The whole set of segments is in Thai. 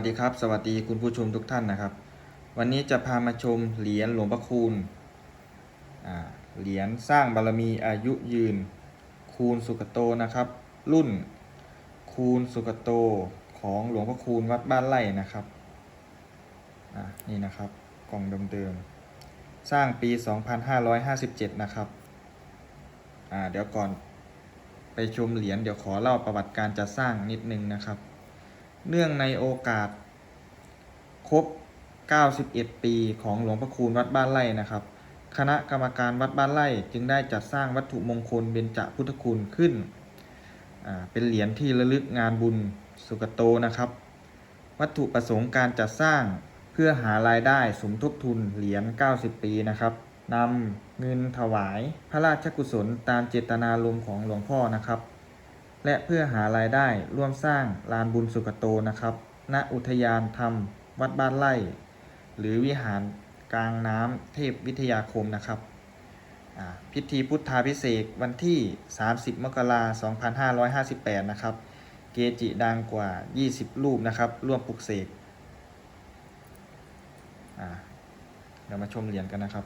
วัสดีครับ สวัสดีคุณผู้ชมทุกท่านนะครับ วันนี้จะพามาชมเหรียญหลวงพ่อคูณเหรียญสร้างบารมีอายุยืน คูณสุกโตนะครับ รุ่น คูณสุกโตของหลวงพ่อคูณวัดบ้านไร่นะครับนี่นะครับกล่องเดิมๆสร้างปี 2557 นะครับเดี๋ยวก่อนไปชมเหรียญเดี๋ยวขอเล่าประวัติการจัดสร้างนิดนึงนะครับ เนื่องในโอกาส ครบ 91 ปีของหลวงพระคูณวัดบ้านไร่นะครับ คณะกรรมการวัดบ้านไร่จึงได้จัดสร้างวัตถุมงคลเบญจพุทธคุณขึ้น เป็นเหรียญที่ระลึกงานบุญสุกโตนะครับ วัตถุประสงค์การจัดสร้างเพื่อหารายได้สมทบทุนเหรียญ 90 ปีนะครับนำเงินถวายพระราชกุศลตามเจตนารมณ์ของหลวงพ่อนะครับ และเพื่อหารายได้ร่วมสร้างลานบุญสุกโตนะครับ ณ อุทยานธรรม วัดบ้านไร่ หรือวิหารกลางน้ำเทพวิทยาคมนะครับพิธีพุทธาพิเศษวันที่ 30 มกราคม 2558 นะครับ เกจิดังกว่า 20 รูปนะครับ ร่วมปลุกเสกอ่าเดี๋ยวมาชมเหรียญกันนะครับ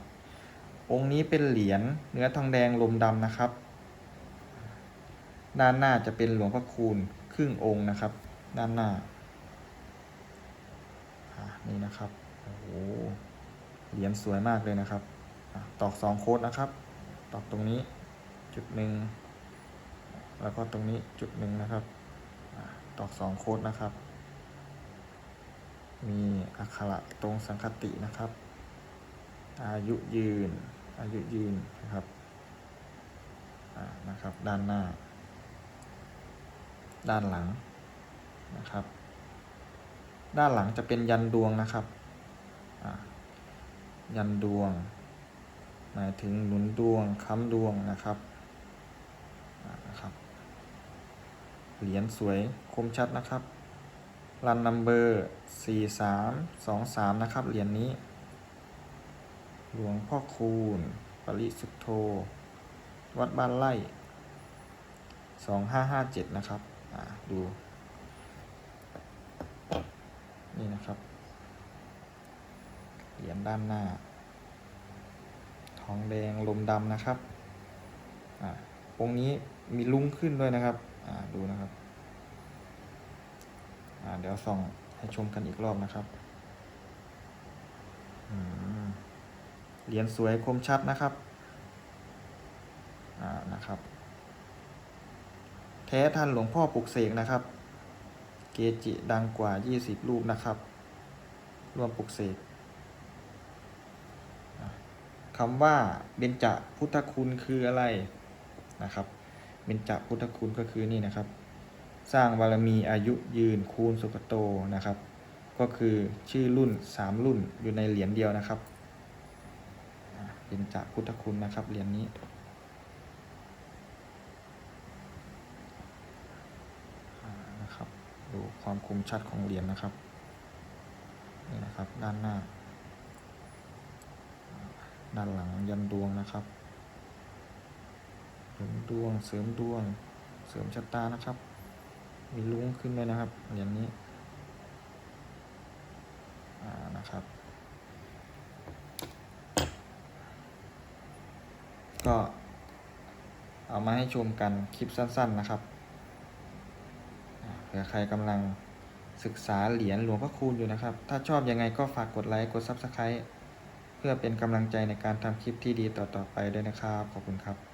องค์นี้เป็นเหรียญเนื้อทองแดงลมดำนะครับ ด้านหน้าจะเป็นหลวงพ่อคูณครึ่งองค์นะครับ ด้านหน้านี่นะครับโอ้โหเหรียญสวยมากเลยนะครับตอกสองโค้ดนะครับ ตอกตรงนี้จุดหนึ่งแล้วก็ตรงนี้จุดหนึ่งนะครับตอกสองโค้ดนะครับ มีอักขระตรงสังคตินะครับ อายุยืนอายุยืนนะครับนะครับ ด้านหน้า ด้านหลังนะครับ ด้านหลังจะเป็นยันดวงนะครับ ยันดวง หมายถึงหนุนดวงค้ำดวงนะครับนะครับเหรียญสวยคมชัดนะครับรันนัมเบอร์สี่สามสองสามนะครับ เหรียญนี้ หลวงพ่อคูณ ปริสุทธโธ วัดบ้านไร่สองห้าห้าเจ็ดนะครับ ดู นี่นะครับ เหรียญด้านหน้า ทองแดงลมดำนะครับอ่าองค์นี้มีลุ้งขึ้นด้วยนะครับอ่าดูนะครับอ่าเดี๋ยวส่องให้ชมกันอีกรอบนะครับเหรียญสวยคมชัดนะครับ อ่า นะครับ ท้ท่านหลวงพ่อปลุกเสกนะครับ เกจิดังกว่า 20 รูปนะครับ รวมปลุกเสกคำว่าเบญจพุทธคุณคืออะไรนะครับ เบญจพุทธคุณก็คือนี่นะครับ สร้างบารมีอายุยืนคูณสุกโตนะครับ ก็คือชื่อรุ่น 3 รุ่นอยู่ในเหรียญเดียวนะครับเป็นจพุทธคุณนะครับเหรียญนี้านะครับ ดูความคมชัดของเหรียญนะครับนี่นะครับ ด้านหน้า ด้านหลังยันดวงนะครับเสริมดวงเสริมดวง เสริมชะตานะครับ มีลุ้งขึ้นเลยนะครับเหรียญนี้นะครับก็เอามาให้ชมกันคลิปสั้น ๆ นะครับ ผื่อใครกำลังศึกษาเหรียญหลวงพ่อคูณอยู่นะครับ ถ้าชอบยังไงก็ฝากกดไลค์ กด Subscribe เพื่อเป็นกำลังใจในการทำคลิปที่ดีต่อๆไปด้วยนะครับ ขอบคุณครับ